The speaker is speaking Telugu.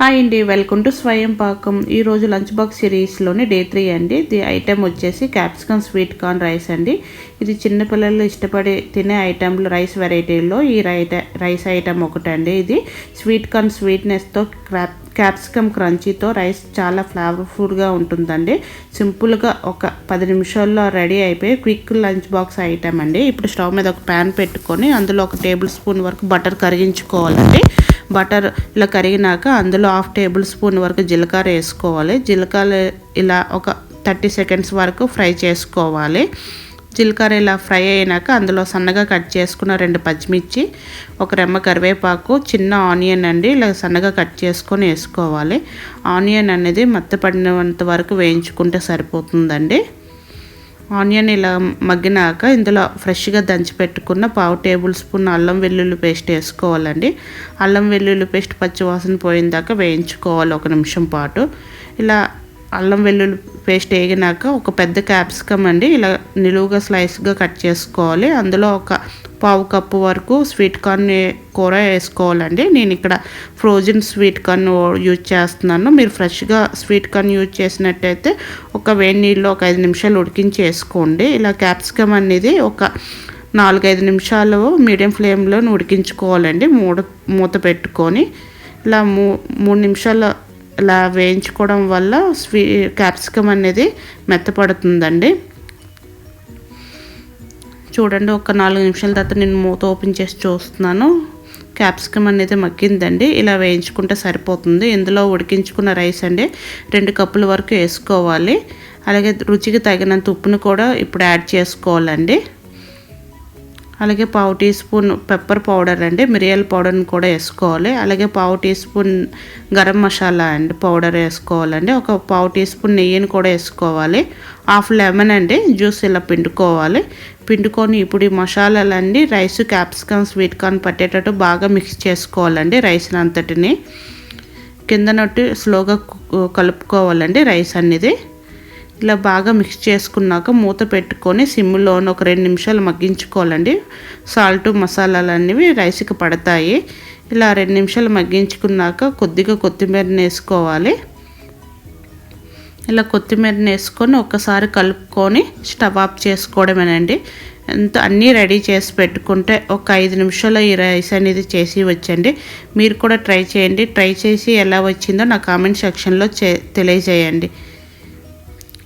హాయ్ అండి వెల్కమ్ టు స్వయం పాకం. ఈరోజు లంచ్ బాక్స్ సిరీస్లోని డే త్రీ అండి. ది ఐటెం వచ్చేసి క్యాప్సికమ్ స్వీట్ కార్న్ రైస్ అండి. ఇది చిన్నపిల్లలు ఇష్టపడి తినే ఐటెంలు రైస్ వెరైటీలో ఈ రైట రైస్ ఐటెం ఒకటండి ఇది. స్వీట్ కార్న్ స్వీట్నెస్తో క్రాప్ క్యాప్సికమ్ క్రంచీతో రైస్ చాలా ఫ్లేవర్ఫుల్గా ఉంటుందండి. సింపుల్గా ఒక పది నిమిషాల్లో రెడీ అయిపోయి క్విక్ లంచ్ బాక్స్ ఐటెం అండి. ఇప్పుడు స్టవ్ మీద ఒక ప్యాన్ పెట్టుకొని అందులో ఒక టేబుల్ స్పూన్ వరకు బటర్ కరిగించుకోవాలండి. బటర్ ఇలా కరిగినాక అందులో హాఫ్ టేబుల్ స్పూన్ వరకు జీలకర్ర వేసుకోవాలి. జీలకర్ర ఇలా ఒక థర్టీ సెకండ్స్ వరకు ఫ్రై చేసుకోవాలి. జీలకర్ర ఇలా ఫ్రై అయినాక అందులో సన్నగా కట్ చేసుకున్న రెండు పచ్చిమిర్చి ఒక రెమ్మ కరివేపాకు చిన్న ఆనియన్ అండి ఇలా సన్నగా కట్ చేసుకొని వేసుకోవాలి. ఆనియన్ అనేది మెత్తపడినంత వరకు వేయించుకుంటే సరిపోతుందండి. ఆనియన్ ఇలా మగ్గినాక ఇందులో ఫ్రెష్గా దంచి పెట్టుకున్న పావు టేబుల్ స్పూన్ అల్లం వెల్లుల్లి పేస్ట్ వేసుకోవాలండి. అల్లం వెల్లుల్లి పేస్ట్ పచ్చివాసన పోయిందాక వేయించుకోవాలి ఒక నిమిషం పాటు. ఇలా అల్లం వెల్లుల్లి పేస్ట్ వేగినాక ఒక పెద్ద క్యాప్సికమ్ అండి. ఇలా నిలువుగా స్లైస్గా కట్ చేసుకోవాలి. అందులో ఒక పావు కప్పు వరకు స్వీట్ కార్న్ కూర వేసుకోవాలండి. నేను ఇక్కడ ఫ్రోజన్ స్వీట్ కార్న్ యూజ్ చేస్తున్నాను. మీరు ఫ్రెష్గా స్వీట్ కార్న్ యూజ్ చేసినట్టయితే ఒక వేడి నీళ్ళు ఒక ఐదు నిమిషాలు ఉడికించి వేసుకోండి ఇలా క్యాప్సికమ్ అనేది ఒక నాలుగైదు నిమిషాలు మీడియం ఫ్లేమ్లో ఉడికించుకోవాలండి. మూడ మూత పెట్టుకొని. ఇలా మూ మూడు నిమిషాలు ఇలా వేయించుకోవడం వల్ల స్వీ క్యాప్సికమ్ అనేది మెత్తపడుతుందండి. చూడండి ఒక నాలుగు నిమిషాల తర్వాత నేను మూత ఓపెన్ చేసి చూస్తున్నాను. క్యాప్సికమ్ అనేది మగ్గిందండి. ఇలా వేయించుకుంటే సరిపోతుంది. ఇందులో ఉడికించుకున్న రైస్ అండి రెండు కప్పుల వరకు వేసుకోవాలి. అలాగే రుచికి తగినంత ఉప్పును కూడా ఇప్పుడు యాడ్ చేసుకోవాలండి. అలాగే పావు టీ స్పూన్ పెప్పర్ పౌడర్ అండి మిరియాల పౌడర్ని కూడా వేసుకోవాలి. అలాగే పావు టీ స్పూన్ గరం మసాలా అండి పౌడర్ వేసుకోవాలండి. ఒక పావు టీ స్పూన్ నెయ్యిని కూడా వేసుకోవాలి. హాఫ్ లెమన్ అండి జ్యూస్ ఇలా పిండుకోవాలి. పిండుకొని ఇప్పుడు ఈ మసాలాలన్నీ రైస్ క్యాప్సికమ్ స్వీట్ కార్న్ పట్టేటట్టు బాగా మిక్స్ చేసుకోవాలండి రైస్ అంతటిని కిందనొట్టి స్లోగా కలుపుకోవాలండి రైస్ అనేది ఇలా బాగా మిక్స్ చేసుకున్నాక మూత పెట్టుకొని సిమ్లో ఒక రెండు నిమిషాలు మగ్గించుకోవాలండి. సాల్ట్ మసాలాలు అనేవి రైస్కి పడతాయి. ఇలా రెండు నిమిషాలు మగ్గించుకున్నాక కొద్దిగా కొత్తిమీరని వేసుకోవాలి. ఇలా కొత్తిమీరని వేసుకొని ఒక్కసారి కలుపుకొని స్టవ్ ఆఫ్ చేసుకోవడమేనండి. ఎంత అన్నీ రెడీ చేసి పెట్టుకుంటే ఒక ఐదు నిమిషాల్లో ఈ రైస్ అనేది చేసి వచ్చండి. మీరు కూడా ట్రై చేయండి. ట్రై చేసి ఎలా వచ్చిందో నా కామెంట్ సెక్షన్లో తెలియజేయండి.